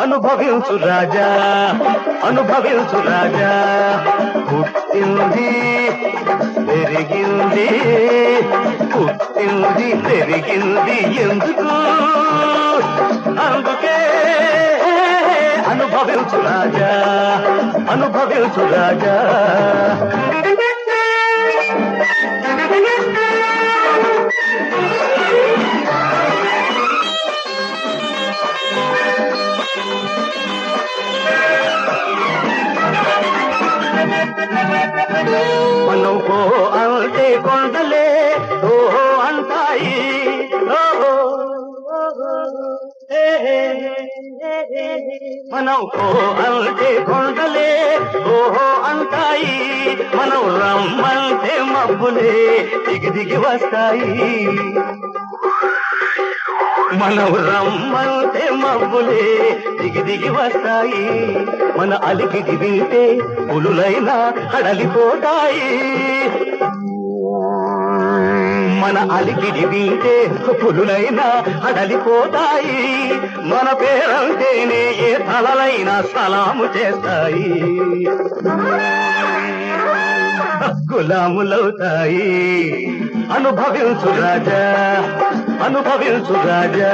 అనుభవించు రాజా అనుభవించు రాజా. పుట్టింది పెరిగింది పుట్టింది పెరిగింది ఎందుకు? అందుకే అనుభవించు రాజా అనుభవించు రాజా. మనం పో అంటే కొండలే ఓహో అంటాయి ఓహో ఏ, ఏ, ఏ, ఏ. మనం పో అంటే కొండలే ఓహో అంటాయి మనం రమ్మంటే మబ్బులే దిగి దిగి వస్తాయి. మనం రమ్మంటే మబ్బులే దిగి దిగి వస్తాయి. మన అలికి దిగితే పులులైనా అడలిపోతాయి మన అలికిడి వింటే పులులైనా అడలిపోతాయి మన పేరంటేనే ఏ తలలైనా సలాము చేస్తాయి. గులాములవుతాయి. అనుభవించు రాజా అనుభవించు రాజా